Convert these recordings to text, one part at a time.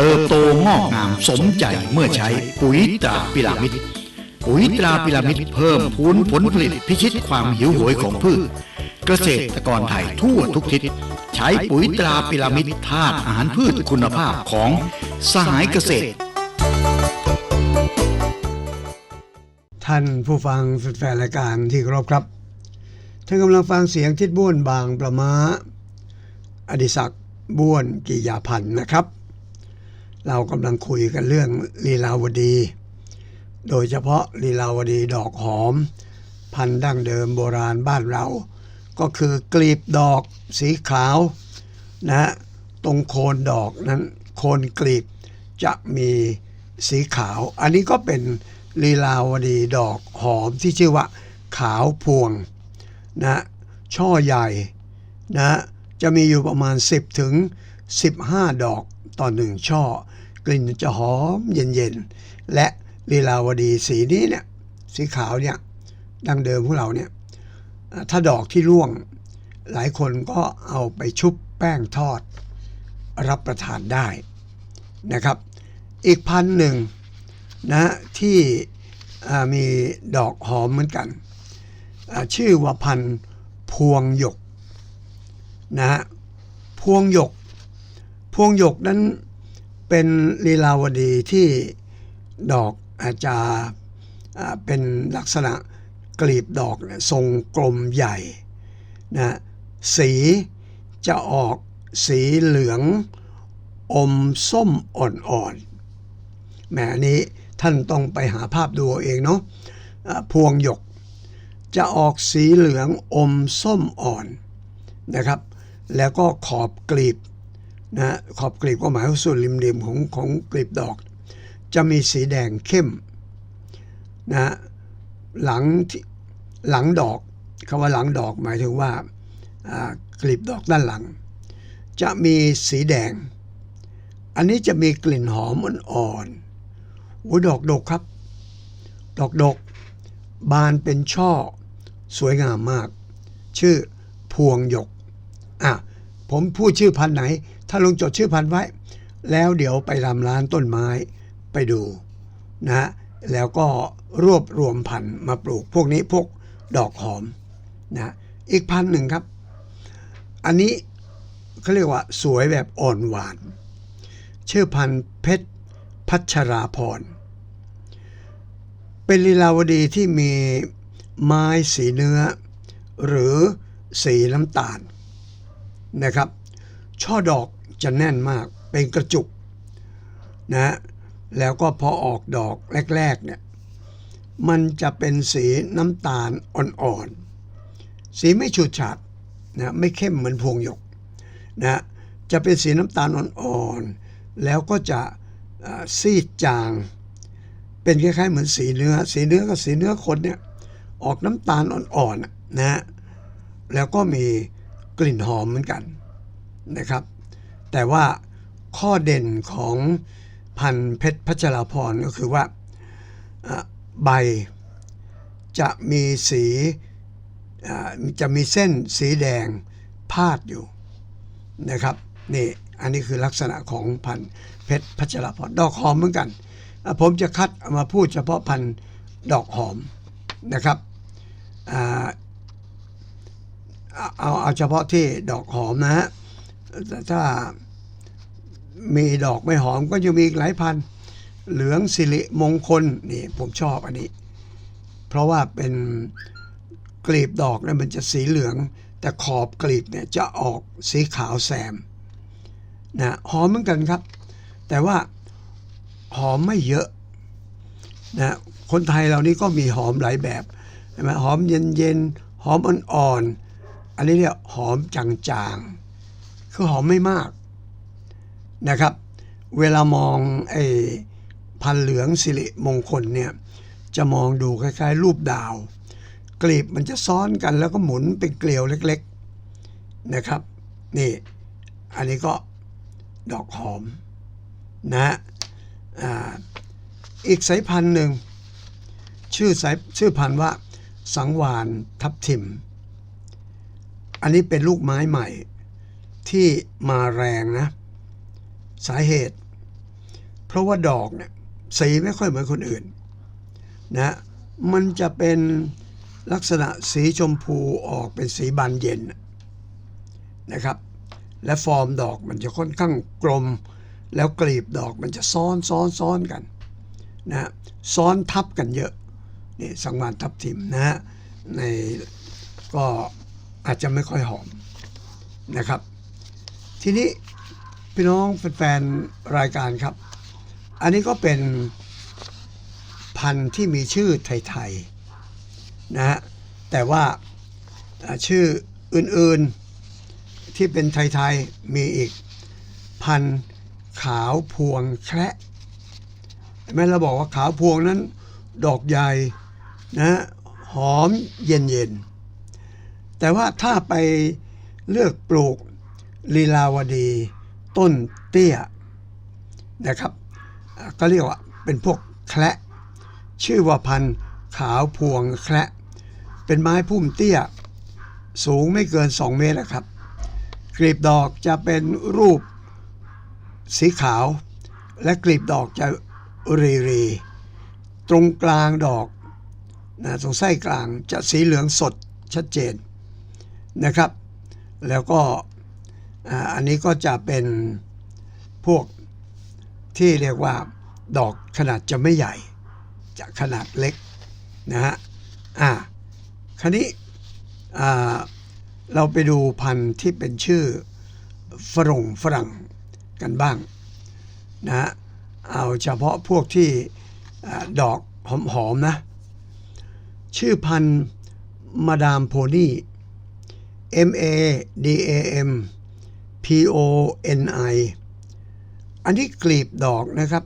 เติบโตงอกงามสมใจเมื่อใช้ปุ๋ยตราพิรามิดปุ๋ยตราพิรามิดเพิ่มพูนผลผลิตพิชิตความหิวโหยของพืช เกษตรกรไทยทั่วทุกทิศใช้ปุ๋ยตราพิรามิดธาตุอาหารพืชคุณภาพของสหายเกษตร ท่านผู้ฟังแฟนรายการที่เคารพครับ ท่านกำลังฟังเสียงทิดบ้วนบางประมาอดิศักดิ์บ้วนกิยาพันธ์นะครับ เรากำลังคุยกันเรื่องลีลาวดี โดยเฉพาะลีลาวดีดอกหอม พันธุ์ดั้งเดิมโบราณบ้านเรา ก็คือกลีบดอกสีขาวนะฮะตรงโคนดอกนั้นโคนกลีบจะมีสีขาว อันนี้ก็เป็นลีลาวดีดอกหอมที่ชื่อว่า ขาวพวงนะช่อใหญ่นะจะมีอยู่ประมาณ 10 ถึง 15 ดอก ต่อหนึ่งช่อ กลิ่นจะหอมเย็นๆ และลีลาวดีสีนี้เนี่ยสีขาวเนี่ยดังเดิมของเราเนี่ยถ้าดอกที่ร่วง หลายคนก็เอาไปชุบแป้งทอด รับประทานได้นะครับ อีกพันหนึ่งนะที่มีดอกหอมเหมือนกันชื่อว่าพันธุ์พวงหยกนะฮะพวงหยก วงหยกนั้นเป็นลีลาวดีที่ดอกอาจจะเป็นลักษณะกลีบดอกทรงกลมใหญ่นะสีจะออกสีเหลืองอมส้มอ่อนๆแหมนี้ท่านต้องไปหาภาพดูเองเนาะพวงหยก จะออกสีเหลืองอมส้มอ่อนนะครับ แล้วก็ขอบกลีบ นะขอบกลีบก็หมายว่าส่วนริมๆของของกลีบดอก จะมีสีแดงเข้มนะหลังที่หลังดอกคำว่าหลังดอกหมายถึงว่ากลีบดอกด้านหลัง จะมีสีแดง อันนี้จะมีกลิ่นหอมอ่อนๆโอ้ยดอกดกครับ ดอกดก บานเป็นช่อ สวยงามมาก ชื่อพวงหยกอะผมพูดชื่อพันธุ์ไหน ถ้าลุงจดชื่อพันธุ์ไว้ แล้วเดี๋ยวไปรำร้านต้นไม้ไปดูนะฮะแล้วก็รวบรวมพันธุ์มาปลูกพวกนี้พวกดอกหอมนะอีกพันธุ์หนึ่งครับ อันนี้เขาเรียกว่าสวยแบบอ่อนหวาน ชื่อพันธุ์เพชรพัชราพร เป็นลีลาวดีที่มีไม้สีเนื้อ หรือสีน้ำตาลนะครับ ช่อดอก จะแน่นมากเป็นกระจุกนะแล้วก็พอออกดอกแรกๆเนี่ยมันจะเป็นสีน้ำตาลอ่อนๆ สีไม่ฉูดฉาดนะไม่เข้มเหมือนพวงหยกนะจะเป็นสีน้ำตาลอ่อนๆ แล้วก็จะซีดจาง เป็นคล้ายๆเหมือนสีเนื้อ สีเนื้อกับสีเนื้อคนเนี่ยออกน้ำตาลอ่อนๆนะแล้วก็มีกลิ่นหอมเหมือนกันนะครับ แต่ว่าข้อเด่นของพันธุ์เพชรพัชราพรก็คือว่าใบจะมีสีจะมีเส้นสีแดงพาดอยู่นะครับนี่อันนี้คือลักษณะของพันธุ์เพชรพัชราพรดอกหอมเหมือนกัน ผมจะคัดมาพูดเฉพาะพันธุ์ดอกหอมนะครับเอาเอาเฉพาะที่ดอกหอมนะฮะ ถ้ามีดอกไม่หอมก็จะมีอีกหลายพันธุ์เหลืองสิริมงคลนี่ผมชอบอันนี้ เพราะว่าเป็นกลีบดอกเนี่ยมันจะสีเหลือง แต่ขอบกลีบเนี่ยจะออกสีขาวแซมนะหอมเหมือนกันครับ แต่ว่าหอมไม่เยอะนะคนไทยเรานี่ก็มีหอมหลายแบบใช่ไหมหอมเย็นๆหอมอ่อนๆอันนี้เรียกหอมจางๆ คือหอมไม่มากนะครับ เวลามองไอ้พันเหลืองสิริมงคลเนี่ยจะมองดูคล้ายๆ รูปดาว กลีบมันจะซ้อนกันแล้วก็หมุนเป็นเกลียวเล็กๆนะครับ นี่อันนี้ก็ดอกหอมนะอ่าอีกสายพันธุ์หนึ่งชื่อสายชื่อพันธุ์ว่าสังวานทับทิม อันนี้เป็นลูกไม้ใหม่ ที่มาแรงนะ สาเหตุ เพราะว่าดอกเนี่ยสีไม่ค่อยเหมือนคนอื่นนะมันจะเป็นลักษณะสีชมพูออกเป็นสีบานเย็นนะครับ และฟอร์มดอกมันจะค่อนข้างกลม แล้วกลีบดอกมันจะซ้อนซ้อนซ้อนกันนะซ้อนทับกันเยอะนี่สังวานทับทิมนะฮะในก็อาจจะไม่ค่อยหอมนะครับ ทีนี้พี่น้องแฟนๆรายการครับ อันนี้ก็เป็นพันธุ์ที่มีชื่อไทยๆนะฮะแต่ว่าชื่ออื่นๆที่เป็นไทยๆมีอีกพันธุ์ขาวพวงแคระเห็นไหมเราบอกว่าขาวพวงนั้น ดอกใหญ่นะหอมเย็นๆแต่ว่าถ้าไปเลือกปลูก ลีลาวดี ต้นเตี้ยนะครับ ก็เรียกว่าเป็นพวกแคระชื่อว่าพันธุ์ขาวพวงแคระเป็นไม้พุ่มเตี้ย สูงไม่เกิน 2 เมตรนะครับกลีบดอกจะเป็นรูปสีขาว และกลีบดอกจะรีรีตรงกลางดอกนะตรงไส้กลางจะสีเหลืองสดชัดเจนนะครับ แล้วก็ อันนี้ก็จะเป็นพวกที่เรียกว่าดอกขนาดจะไม่ใหญ่ จะขนาดเล็กนะฮะอ่าคราวนี้เราไปดูพันธุ์ที่เป็นชื่อฝรงฝรั่งกันบ้างนะฮะเอาเฉพาะพวกที่อดอกหอมๆนะ ชื่อพันธุ์มาดามโพนี่ M A D A M P O N I อันนี้กลีบดอกนะครับ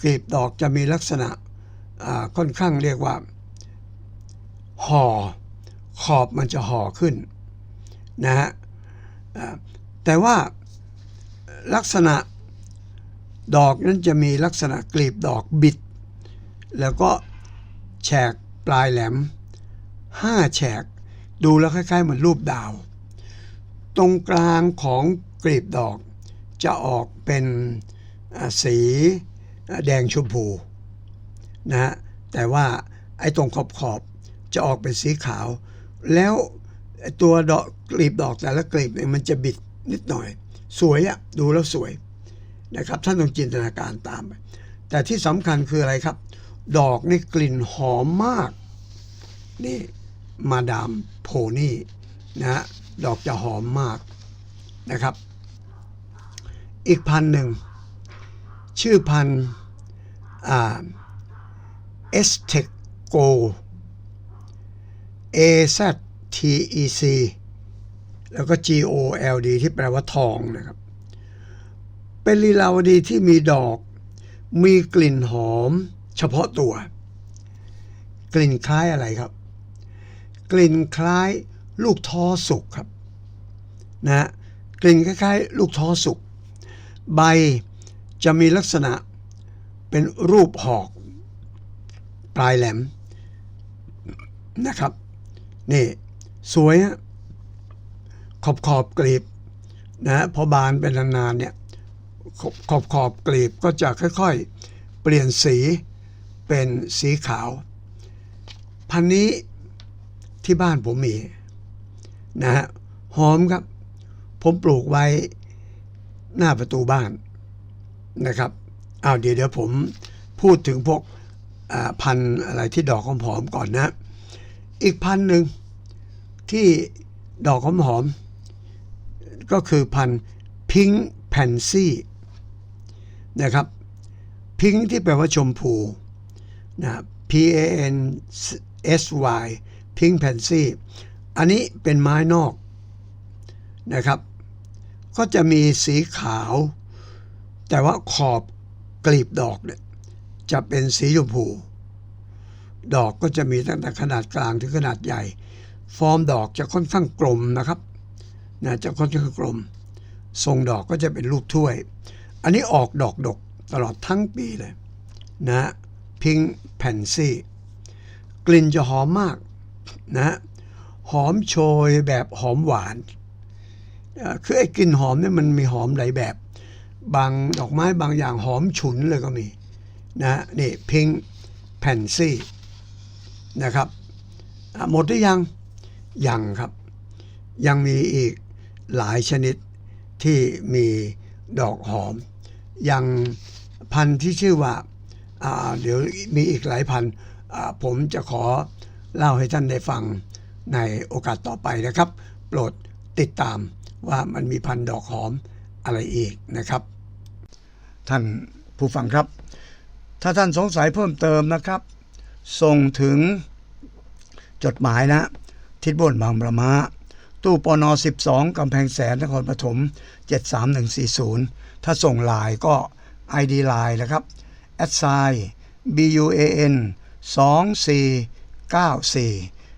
กลีบดอกจะมีลักษณะค่อนข้างเรียกว่าห่อขอบมันจะห่อขึ้นนะฮะแต่ว่าลักษณะดอกนั้นจะมีลักษณะกลีบดอกบิด แล้วก็แฉกปลายแหลมห้าแฉก ดูแล้วคล้ายๆเหมือนรูปดาว ตรงกลางของกลีบดอกจะออกเป็นสีแดงชมพูนะฮะแต่ว่าไอ้ตรงขอบขอบๆจะออกเป็นสีขาว แล้วตัวดอกกลีบดอกแต่ละกลีบเนี่ยมันจะบิดนิดหน่อย สวยอะดูแล้วสวยนะครับท่านต้องจินตนาการตามไปแต่ที่สำคัญคืออะไรครับ ดอกนี่กลิ่นหอมมาก นี่มาดามโพนี่นะฮะ ดอกจะหอมมากนะครับ อีกพันหนึ่ง ชื่อพันเอสเทคโก A Z T E C แล้วก็ G O L D ที่แปลว่าทองนะครับ เป็นลีลาวดีที่มีดอก มีกลิ่นหอมเฉพาะตัว กลิ่นคล้ายอะไรครับ กลิ่นคล้าย ลูกท้อสุกครับนะกลิ่นคล้ายๆ ลูกท้อสุก ใบจะมีลักษณะเป็นรูปหอกปลายแหลมนะครับ นี่ สวยฮะขอบขอบกลีบนะพอบานเป็นนานๆเนี่ยขอบขอบขอบกลีบก็จะค่อยๆ เปลี่ยนสีเป็นสีขาว พันนี้ที่บ้านผมมี นะฮะหอมครับ ผมปลูกไว้หน้าประตูบ้านนะครับเอาเดี๋ยวเดี๋ยวผมพูดถึงพวกพันธุ์อะไรที่ดอกหอมๆก่อนนะ อีกพันธุ์หนึ่งที่ดอกหอมๆก็คือพันธุ์พิงแพนซี่นะครับพิงที่แปลว่าชมพูนะ P A N S Y พิงแพนซี่ อันนี้เป็นไม้นอกนะครับ ก็จะมีสีขาว แต่ว่าขอบกลีบดอกเนี่ยจะเป็นสีชมพู ดอกก็จะมีตั้งแต่ขนาดกลางถึงขนาดใหญ่ ฟอร์มดอกจะค่อนข้างกลมนะครับนะจะค่อนข้างกลม ทรงดอกก็จะเป็นรูปถ้วย อันนี้ออกดอกดกตลอดทั้งปีเลยนะพิงแพนซี่กลิ่นจะหอมมากนะ หอมโชยแบบหอมหวานคือไอ้กลิ่นหอมเนี่ยมันมีหอมหลายแบบ บางดอกไม้บางอย่างหอมฉุนเลยก็มีนะนี่พิงแพนซี่นะครับหมดหรือยัง ยังครับ ยังมีอีกหลายชนิดที่มีดอกหอมอย่างพันธุ์ที่ชื่อว่าาเดี๋ยวมีอีกหลายพันธุ์ผมจะขอเล่าให้ท่านได้ฟัง ในโอกาสต่อไปนะครับ โปรดติดตามว่ามันมีพันธุ์ดอกหอมอะไรอีกนะครับ ท่านผู้ฟังครับ ถ้าท่านสงสัยเพิ่มเติมนะครับ ส่งถึงจดหมายนะ ทิศบนบางประมาตู้ปน 12 กำแพงแสนนครปฐม 73140 ถ้าส่งลน์ก็ ID ไลน์นะครับ a d s i BUAN 2494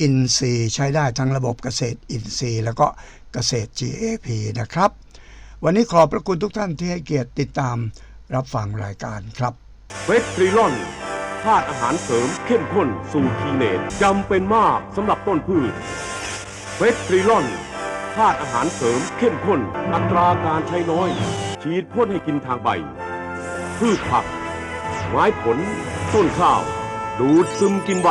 อินทรีย์ใช้ได้ทั้งระบบเกษตรอินทรีย์ แล้วก็เกษตร GAP นะครับ วันนี้ขอบพระคุณทุกท่านที่ให้เกียรติติดตามรับฟังรายการครับเวททริลอนธาตุอาหารเสริมเข้มข้นสูตรทีเนตจำเป็นมากสำหรับต้นพืชเวททริลอนธาตุอาหารเสริมเข้มข้น อัตราการใช้น้อย ฉีดพ่นให้กินทางใบ พืชผัก ไม้ผล ต้นข้าว ดูดซึมกินใบ